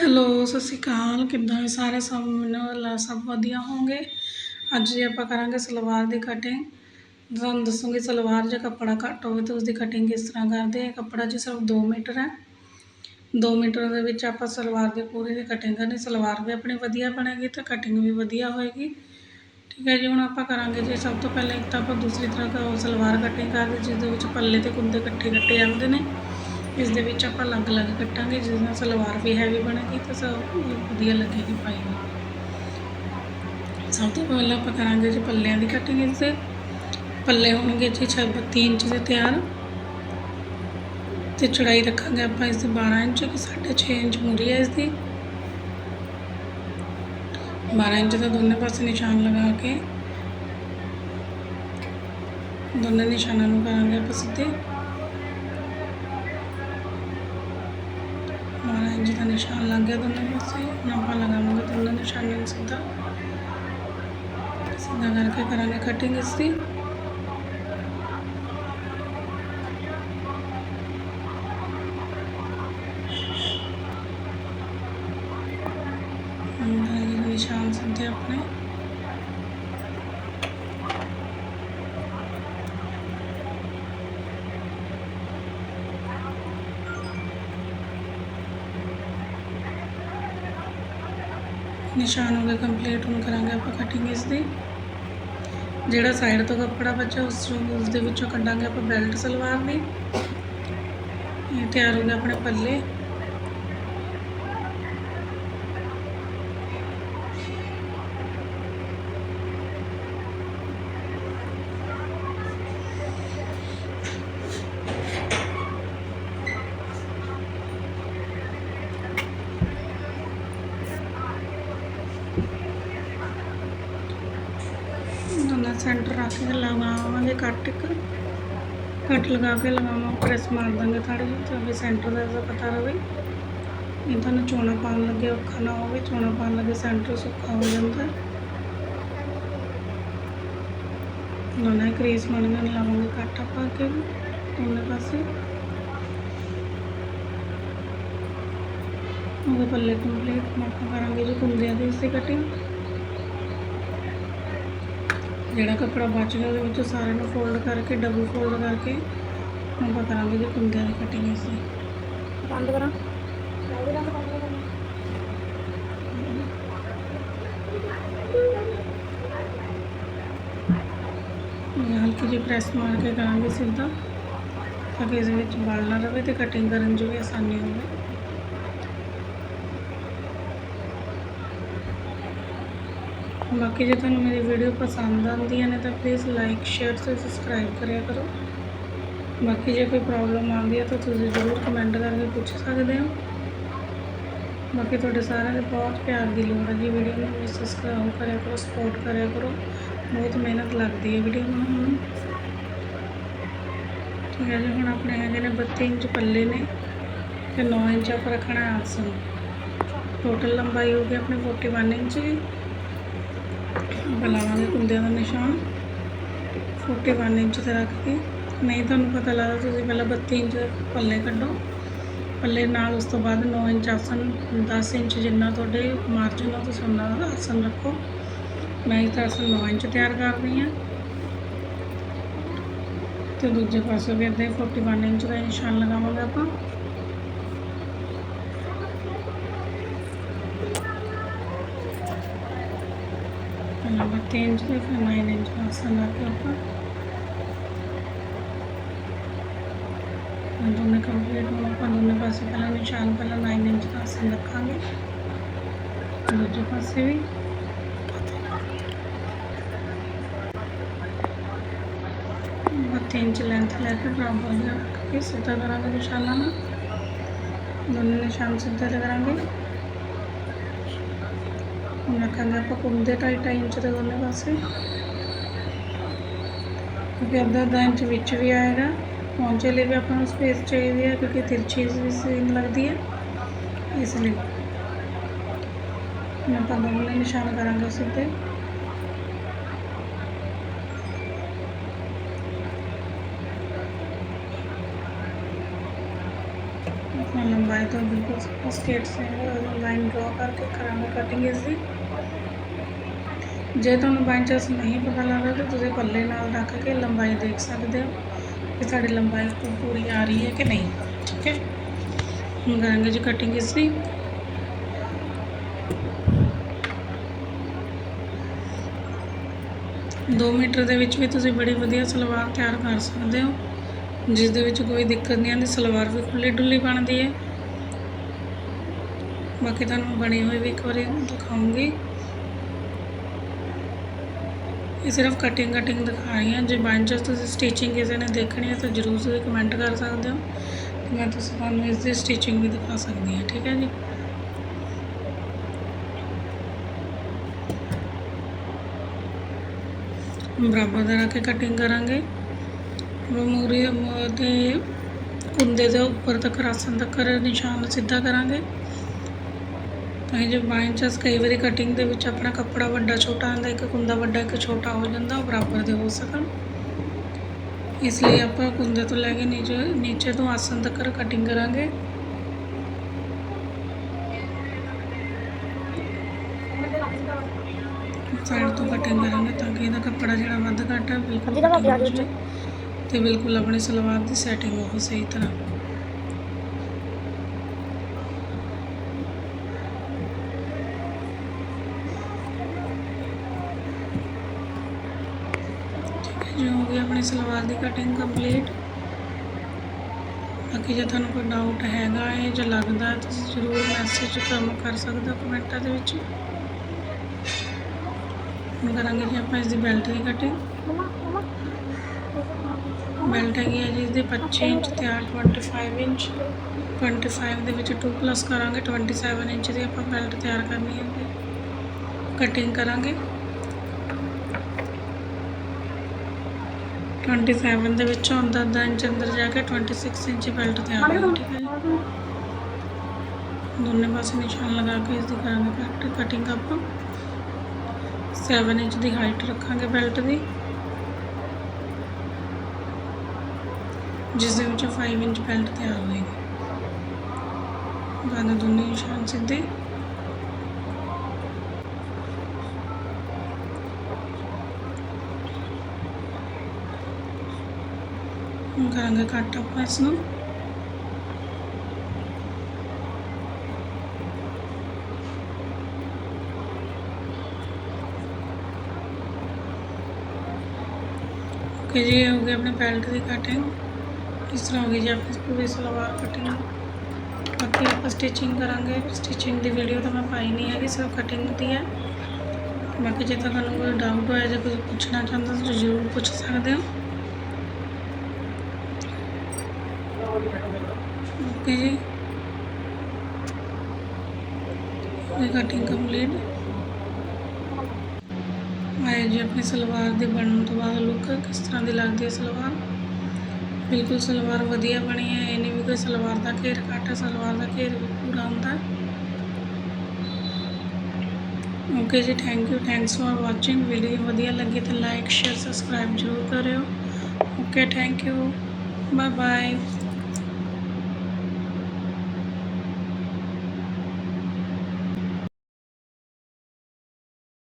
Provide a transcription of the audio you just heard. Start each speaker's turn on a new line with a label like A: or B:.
A: Hello, ਸਤਿ ਸ਼੍ਰੀ ਅਕਾਲ। ਕਿੱਦਾਂ ਹੈ ਸਾਰੇ? ਸਭ ਮੈਨੂੰ ਅੱਲਾ ਸਭ ਵਧੀਆ ਹੋਣਗੇ ਅੱਜ ਜੇ ਆਪਾਂ ਕਰਾਂਗੇ ਸਲਵਾਰ ਦੀ ਕਟਿੰਗ ਤੁਹਾਨੂੰ ਦੱਸੂਗੀ, ਸਲਵਾਰ ਜੇ ਕੱਪੜਾ ਘੱਟ ਹੋਵੇ ਤਾਂ ਉਸ ਦੀ ਕਟਿੰਗ ਕਿਸ ਤਰ੍ਹਾਂ ਕਰਦੇ ਆ। ਕੱਪੜਾ ਜੀ ਸਿਰਫ 2 ਮੀਟਰ ਹੈ। 2 ਮੀਟਰ ਦੇ ਵਿੱਚ ਆਪਾਂ ਸਲਵਾਰ ਦੀ ਪੂਰੀ ਦੀ ਕਟਿੰਗ ਕਰਨੀ। ਸਲਵਾਰ ਵੀ ਆਪਣੀ ਵਧੀਆ ਬਣੇਗੀ ਤੇ ਕਟਿੰਗ ਵੀ ਵਧੀਆ ਹੋਏਗੀ। ਠੀਕ ਹੈ ਜੀ, ਹੁਣ ਆਪਾਂ ਕਰਾਂਗੇ ਜੀ। ਸਭ ਤੋਂ ਪਹਿਲਾਂ ਇੱਕ ਤਾਂ ਆਪਾਂ ਦੂਸਰੀ ਤਰ੍ਹਾਂ ਦਾ ਸਲਵਾਰ ਕਟਿੰਗ ਕਰਦੇ ਜਿਸ ਦੇ ਵਿੱਚ ਪੱਲੇ ਤੇ ਕੁੰਦੇ ਇਕੱਠੇ ਕੱਟੇ ਜਾਂਦੇ ਨੇ। ਇਸ ਦੇ ਵਿੱਚ ਆਪਾਂ ਅਲੱਗ-ਅਲੱਗ ਕੱਟਾਂਗੇ ਜਿਸ ਨਾਲ ਸਲਵਾਰ ਵੀ ਹੈਵੀ ਬਣੇਗੀ ਤੇ ਸਭ ਵਧੀਆ ਲੱਗੇਗੀ ਪਾਈ ਨੂੰ ਸਭ ਤੋਂ ਪਹਿਲਾਂ ਆਪਾਂ ਕਰਾਂਗੇ ਜੀ ਪੱਲਿਆਂ ਦੀ ਕਟਿੰਗ ਇਸ ਦੇ ਪੱਲੇ ਹੋਣਗੇ ਜੀ 36 ਇੰਚ ਦੇ ਤਿਆਰ। ਤੇ ਚੜਾਈ ਰੱਖਾਂਗੇ ਆਪਾਂ ਇਸ ਦੀ 12 ਇੰਚ ਕਿ 6.5 ਇੰਚ ਮੂਰੀ ਹੈ ਇਸ ਦੀ। 12 ਇੰਚ ਦਾ ਦੋਨੇ ਪਾਸੇ ਨਿਸ਼ਾਨ ਲਗਾ ਕੇ। ਦੋਨੇ ਨਿਸ਼ਾਨਾਂ ਨੂੰ ਕਰਾਂਗੇ ਆਪਾਂ ਸਿੱਧੇ। 12 ਇੰਚ ਦਾ ਨਿਸ਼ਾਨ ਲੱਗ ਗਿਆ ਦੋਨੇ ਪਾਸੇ ਹੁਣ ਆਪਾਂ ਲਗਾਵਾਂਗੇ ਦੋਨੇ ਨਿਸ਼ਾਨਾਂ ਨੂੰ ਸਿੱਧਾ। ਸਿੱਧਾ ਕਰਕੇ ਕਰਾਂਗੇ ਕਟਿੰਗ ਇਸ ਦੀ ਹੁਣ ਇਹ ਨਿਸ਼ਾਨ ਸਿੱਧੇ ਆਪਣੇ ਨਿਸ਼ਾਨ ਹੋ ਗਏ ਕੰਪਲੀਟ ਹੁਣ ਕਰਾਂਗੇ ਆਪਾਂ ਕਟਿੰਗ ਇਸ ਦੀ। ਜਿਹੜਾ ਸਾਈਡ ਤੋਂ ਕੱਪੜਾ ਬਚਿਆ, ਉਸ ਉਸ ਦੇ ਵਿੱਚੋਂ ਕੱਢਾਂਗੇ ਆਪਾਂ ਬੈਲਟ ਸਲਵਾਰ ਦੀ। ਇਹ ਤਿਆਰ ਹੋ ਗਿਆ ਆਪਣੇ ਪੱਲੇ ਦੋਨਾਂ ਸੈਂਟਰ ਰੱਖ ਕੇ ਲਗਾਵਾਂਗੇ ਕੱਟ ਇੱਕ। ਕੱਟ ਲਗਾ ਕੇ ਲਗਾਵਾਂ, ਪ੍ਰੈਸ ਮਾਰ ਦਾਂਗੇ ਥੋੜੀ ਜਿਹੀ ਤਾਂ ਵੀ ਸੈਂਟਰ ਦਾ ਪਤਾ ਰਵੇ। ਇਹ ਤੁਹਾਨੂੰ ਚੋਣਾ ਪਾਉਣ ਲੱਗੇ ਔਖਾ ਨਾ ਹੋਵੇ, ਚੋਣਾ ਪਾਉਣ ਲੱਗੇ ਸੈਂਟਰ ਸੁੱਕਾ ਹੋ ਜਾਂਦਾ। ਦੋਨਾਂ ਕਰੀਸ ਮਾਰਨ ਲਾਵਾਂਗੇ ਕੱਟ ਪਾ ਕੇ ਦੋਨੇ ਪਾਸੇ। ਉਹਦੇ ਪੱਲੇ ਕੰਪਲੀਟ ਮਾਪਾ ਕਰਾਂਗੇ ਜੀ, ਕੁੰਦਿਆਂ ਦੀ ਇਸੇ ਕਟਿੰਗ ਜਿਹੜਾ ਕੱਪੜਾ ਬਚ ਗਿਆ ਉਹਦੇ ਵਿੱਚੋਂ ਸਾਰਿਆਂ ਨੂੰ ਫੋਲਡ ਕਰਕੇ ਡਬਲ ਫੋਲਡ ਕਰਕੇ ਆਪਾਂ ਕਰਾਂਗੇ ਜੀ ਕੁੰਦਿਆਂ ਦੀ ਕਟਿੰਗ ਇਸ ਦੀ।
B: ਬੰਦ ਕਰਾਂ।
A: ਹਲਕੀ ਜਿਹੀ ਪ੍ਰੈਸ ਮਾਰ ਕੇ ਕਰਾਂਗੇ ਸਿੱਧਾ ਤਾਂ ਕਿ ਇਹਦੇ ਵਿੱਚ ਵਲ ਨਾ ਰਵੇ ਤੇ ਕਟਿੰਗ ਕਰਨ 'ਚ ਵੀ ਆਸਾਨੀ ਹੋਵੇ। ਬਾਕੀ ਜੇ ਤੁਹਾਨੂੰ ਮੇਰੀ ਵੀਡੀਓ ਪਸੰਦ ਆਉਂਦੀਆਂ ਨੇ ਤਾਂ ਪਲੀਜ਼ ਲਾਈਕ ਸ਼ੇਅਰ ਤੇ ਸਬਸਕ੍ਰਾਈਬ ਕਰਿਆ ਕਰੋ। ਬਾਕੀ ਜੇ ਕੋਈ ਪ੍ਰੋਬਲਮ ਆਉਂਦੀ ਹੈ ਤਾਂ ਤੁਸੀਂ ਜ਼ਰੂਰ ਕਮੈਂਟ ਕਰਕੇ ਪੁੱਛ ਸਕਦੇ ਹੋ। ਬਾਕੀ ਤੁਹਾਡੇ ਸਾਰਿਆਂ ਦੇ ਬਹੁਤ ਪਿਆਰ ਦੀ ਲੋੜ ਹੈ ਜੀ ਵੀਡੀਓ ਨੂੰ। ਵੀ ਸਬਸਕ੍ਰਾਈਬ ਕਰਿਆ ਕਰੋ ਸਪੋਰਟ ਕਰਿਆ ਕਰੋ। ਬਹੁਤ ਮਿਹਨਤ ਲੱਗਦੀ ਹੈ ਵੀਡੀਓ ਬਣਾਉਣ ਨੂੰ। ਠੀਕ ਹੈ ਜੀ, ਹੁਣ ਆਪਣੇ ਹੈਗੇ ਨੇ 32 ਇੰਚ ਪੱਲੇ ਨੇ ਤੇ 9 ਇੰਚ ਆਪਾਂ ਰੱਖਣਾ ਹੈ ਆਸਨ ਟੋਟਲ ਲੰਬਾਈ ਹੋ ਗਈ ਆਪਣੀ 41 ਇੰਚ ਦੀ ਬਲਾਵਾਂਗੇ ਕੁੰਦਿਆਂ ਦਾ ਨਿਸ਼ਾਨ 41 ਇੰਚ ਤੇ ਰੱਖ ਕੇ। ਨਹੀਂ ਤੁਹਾਨੂੰ ਪਤਾ ਲੱਗਦਾ ਤੁਸੀਂ ਪਹਿਲਾਂ 32 ਇੰਚ ਪੱਲੇ ਕੱਢੋ। ਪੱਲੇ ਨਾਲ ਉਸ ਤੋਂ ਬਾਅਦ 9 ਇੰਚ ਆਸਨ 10 ਇੰਚ ਜਿੰਨਾ ਤੁਹਾਡੇ ਮਾਰਜਨ ਆ, ਤੁਸੀਂ ਉਹਨਾਂ ਦਾ ਆਸਨ ਰੱਖੋ। ਮੈਂ ਇਸ ਆਸਨ 9 ਇੰਚ ਤਿਆਰ ਕਰ ਰਹੀ ਹਾਂ। ਤੇ ਦੂਜੇ ਪਾਸੇ ਵੀ ਇੱਦਾਂ ਹੀ 41 ਇੰਚ ਦਾ ਨਿਸ਼ਾਨ ਲਗਾਵਾਂਗੇ ਆਪਾਂ। ਪਹਿਲਾਂ 32 ਇੰਚ ਤੇ ਫਿਰ 9 ਇੰਚ ਦਾ ਆਸਨ ਲਾ ਕੇ ਆਪਾਂ ਹੁਣ ਦੋਨੇ ਕੰਪਲੀਟ ਹੋ ਆਪਾਂ ਦੋਨੇ ਪਾਸੇ ਪਹਿਲਾਂ ਨਿਸ਼ਾਨ ਪਹਿਲਾਂ 9 ਇੰਚ ਦਾ ਆਸਨ ਰੱਖਾਂਗੇ ਦੂਜੇ ਪਾਸੇ ਵੀ ਬੱਤੀ ਇੰਚ ਲੈਂਥ ਲੈ ਕੇ ਬਰਾਬਰ ਜਿਹਾ ਰੱਖ ਕੇ ਸਿੱਧਾ ਕਰਾਂਗੇ ਨਿਸ਼ਾਨਾਂ ਨੂੰ ਦੋਨੇ ਨਿਸ਼ਾਨ ਸਿੱਧੇ ਲਗਾਵਾਂਗੇ ਹੁਣ ਰੱਖਾਂਗੇ ਆਪਾਂ ਕੁੰਦੇ ਢਾਈ ਢਾਈ ਇੰਚ ਦੇ ਦੋਨੇ ਪਾਸੇ ਕਿਉਂਕਿ ਅੱਧਾ ਅੱਧਾ ਇੰਚ ਵਿੱਚ ਵੀ ਆਏਗਾ ਪਹੁੰਚੇ ਲਈ ਵੀ ਆਪਾਂ ਨੂੰ ਸਪੇਸ ਚਾਹੀਦੀ ਹੈ ਕਿਉਂਕਿ ਤਿਰਛੀ ਵੀ ਸੀਨ ਲੱਗਦੀ ਹੈ ਇਸ ਲਈ ਹੁਣ ਆਪਾਂ ਦੋਨੇ ਨਿਸ਼ਾਨ ਕਰਾਂਗੇ ਸਿੱਧੇ ਆਪਣਾ ਲੰਬਾ ਲੰਬਾਈ ਤੋਂ ਬਿਲਕੁਲ ਸਟੇਟ ਸੇ ਲਾਈਨ ਡਰਾ ਕਰਕੇ ਕਰਾਂਗੇ ਕਟਿੰਗ ਇਸ ਦੀ ਜੇ ਤੁਹਾਨੂੰ ਬਾਈ ਚਾਂਸ ਨਹੀਂ ਪਤਾ ਲੱਗਦਾ ਤਾਂ ਤੁਸੀਂ ਪੱਲੇ ਨਾਲ ਰੱਖ ਕੇ ਲੰਬਾਈ ਦੇਖ ਸਕਦੇ ਹੋ ਕਿ ਸਾਡੀ ਲੰਬਾਈ ਪੂਰੀ ਆ ਰਹੀ ਹੈ ਕਿ ਨਹੀਂ, ਠੀਕ ਹੈ? ਹੁਣ ਕਰਾਂਗੇ ਜੀ ਕਟਿੰਗ ਇਸ ਦੀ। ਦੋ ਮੀਟਰ ਦੇ ਵਿੱਚ ਵੀ ਤੁਸੀਂ ਬੜੀ ਵਧੀਆ ਸਲਵਾਰ ਤਿਆਰ ਕਰ ਸਕਦੇ ਹੋ, ਜਿਸ ਦੇ ਵਿੱਚ ਕੋਈ ਦਿੱਕਤ ਨਹੀਂ ਆਉਂਦੀ, ਸਲਵਾਰ ਵੀ ਖੁੱਲੀ ਡੁੱਲੀ ਬਣਦੀ ਹੈ। ਬਾਕੀ ਤੁਹਾਨੂੰ ਬਣੀ ਹੋਈ ਵੀ ਇੱਕ ਵਾਰੀ ਦਿਖਾਉਂਗੀ। ਇਹ ਸਿਰਫ ਕਟਿੰਗ ਕਟਿੰਗ ਦਿਖਾ ਰਹੀ ਹਾਂ। ਜੇ ਬਾਈ ਚਾਂਸ ਤੁਸੀਂ ਸਟਿਚਿੰਗ ਕਿਸੇ ਨੇ ਦੇਖਣੀ ਹੈ ਤਾਂ ਜਰੂਰ ਤੁਸੀਂ ਕਮੈਂਟ ਕਰ ਸਕਦੇ ਹੋ। ਤੇ ਮੈਂ ਤੁਸੀਂ ਤੁਹਾਨੂੰ ਇਸ ਦੀ ਸਟਿਚਿੰਗ ਵੀ ਦਿਖਾ ਸਕਦੀ ਹਾਂ, ਠੀਕ ਹੈ ਜੀ? ਬਰਾਬਰ ਦਾ ਰੱਖ ਕੇ ਕਟਿੰਗ ਕਰਾਂਗੇ। ਉਹ ਮੂਰੀ ਦੇ ਕੁੰਦੇ ਦੇ ਉੱਪਰ ਤੱਕ ਰਾਸਨ ਤੱਕ ਨਿਸ਼ਾਨ ਸਿੱਧਾ ਕਰਾਂਗੇ। ਤਾਂ ਜੇ ਬਾਈ ਚਾਂਸ ਕਈ ਵਾਰੀ ਕਟਿੰਗ ਦੇ ਵਿੱਚ ਆਪਣਾ ਕੱਪੜਾ ਵੱਡਾ ਛੋਟਾ ਆਉਂਦਾ ਇੱਕ ਕੁੰਦਾ ਵੱਡਾ ਇੱਕ ਛੋਟਾ ਹੋ ਜਾਂਦਾ ਉਹ ਬਰਾਬਰ ਦੇ ਹੋ ਸਕਣ। ਇਸ ਲਈ ਆਪਾਂ ਕੁੰਦੇ ਤੋਂ ਲੈ ਕੇ ਨੀਚੇ ਨੀਚੇ ਤੋਂ ਆਸਨ ਤੱਕ ਕਟਿੰਗ ਕਰਾਂਗੇ। ਸਾਈਡ ਤੋਂ ਕਟਿੰਗ ਕਰਾਂਗੇ ਤਾਂ ਕਿ ਇਹਦਾ ਕੱਪੜਾ ਜਿਹੜਾ ਵੱਧ ਘੱਟ ਹੈ ਬਿਲਕੁਲ ਤੇ ਬਿਲਕੁਲ ਆਪਣੀ ਸਲਵਾਰ ਦੀ ਸੈਟਿੰਗ ਹੋਵੇ ਸਹੀ ਤਰ੍ਹਾਂ ਠੀਕ ਹੋ ਗਈ ਆਪਣੀ ਸਲਵਾਰ ਦੀ ਕਟਿੰਗ ਕੰਪਲੀਟ ਬਾਕੀ ਜੇ ਤੁਹਾਨੂੰ ਕੋਈ ਡਾਊਟ ਹੈਗਾ ਹੈ ਜਾਂ ਲੱਗਦਾ ਹੈ, ਤੁਸੀਂ ਜ਼ਰੂਰ ਮੈਸੇਜ ਕੰਮ ਕਰ ਸਕਦੇ ਹੋ ਕਮੈਂਟਾਂ ਦੇ ਵਿੱਚ। ਹੁਣ ਕਰਾਂਗੇ ਜੀ ਆਪਾਂ ਇਸ ਦੀ ਬੈਲਟ ਦੀ ਕਟਿੰਗ ਬੈਲਟ ਹੈਗੀ ਹੈ ਜੀ ਇਸਦੀ 25 ਇੰਚ ਤੇ ਆਹ 25 ਇੰਚ। 25 ਦੇ ਵਿੱਚ 2 ਪਲੱਸ ਕਰਾਂਗੇ 27 ਇੰਚ ਦੀ ਆਪਾਂ ਬੈਲਟ ਤਿਆਰ ਕਰਨੀ ਹੈ ਕਟਿੰਗ ਕਰਾਂਗੇ। 27 ਦੇ ਵਿੱਚੋਂ ਅੱਧਾ ਅੱਧਾ ਇੰਚ ਅੰਦਰ ਜਾ ਕੇ 26 ਇੰਚ ਬੈਲਟ ਤਿਆਰ ਹੋਈ ਠੀਕ ਹੈ ਦੋਨੇ ਪਾਸੇ ਨਿਸ਼ਾਨ ਲਗਾ ਕੇ ਇਸ ਦੀ ਕਰਾਂਗੇ ਕੱਟ ਕਟਿੰਗ ਆਪਾਂ 7 ਇੰਚ ਦੀ ਹਾਈਟ ਰੱਖਾਂਗੇ ਬੈਲਟ ਦੀ। ਜਿਸ ਦੇ ਵਿੱਚ 5 ਇੰਚ ਬੈਲਟ ਤਿਆਰ ਹੋਏਗੀ। ਬਾਅਦ ਦੋਨੇ ਨਿਸ਼ਾਨ ਸਿੱਧੇ। ਹੁਣ ਕਰਾਂਗੇ ਕੱਟ ਆਪਾਂ ਇਸ ਨੂੰ ਓਕੇ ਜੀ ਇਹ ਹੋ ਗਈ ਆਪਣੀ ਬੈਲਟ ਦੀ ਕਟਿੰਗ ਇਸ ਤਰ੍ਹਾਂ ਹੋ ਗਈ ਜੀ ਆਪਣੀ ਪੂਰੀ ਸਲਵਾਰ ਕਟਿੰਗ ਬਾਕੀ ਆਪਾਂ ਸਟਿਚਿੰਗ ਕਰਾਂਗੇ ਸਟਿਚਿੰਗ ਦੀ ਵੀਡੀਓ ਤਾਂ ਮੈਂ ਪਾਈ ਨਹੀਂ ਹੈਗੀ ਸਿਰਫ ਕਟਿੰਗ ਦੀ ਹੈ ਬਾਕੀ ਜੇ ਤਾਂ ਤੁਹਾਨੂੰ ਕੋਈ ਡਾਊਟ ਹੋਇਆ ਜਾਂ ਕੁਝ ਪੁੱਛਣਾ ਚਾਹੁੰਦਾ ਤਾਂ ਜ਼ਰੂਰ ਪੁੱਛ ਸਕਦੇ ਹੋ ਓਕੇ ਜੀ। ਕਟਿੰਗ ਕੰਪਲੀਟ ਆਏ ਜੀ ਆਪਣੀ ਸਲਵਾਰ ਦੇ ਬਣਨ ਤੋਂ ਬਾਅਦ ਲੁੱਕ ਕਿਸ ਤਰ੍ਹਾਂ ਦੀ ਲੱਗਦੀ ਹੈ ਸਲਵਾਰ? ਬਿਲਕੁਲ ਸਲਵਾਰ ਵਧੀਆ ਬਣੀ ਹੈ, ਇਹ ਨਹੀਂ ਵੀ ਕੋਈ ਸਲਵਾਰ ਦਾ ਘੇਰ ਘੱਟ ਸਲਵਾਰ ਦਾ ਘੇਰ ਵੀ ਪੂਰਾ ਹੁੰਦਾ ਓਕੇ ਜੀ thank you thanks for watching video ਵਧੀਆ ਲੱਗੀ ਤਾਂ ਲਾਈਕ ਸ਼ੇਅਰ ਸਬਸਕ੍ਰਾਈਬ ਜ਼ਰੂਰ ਕਰਿਓ। Okay thank you bye bye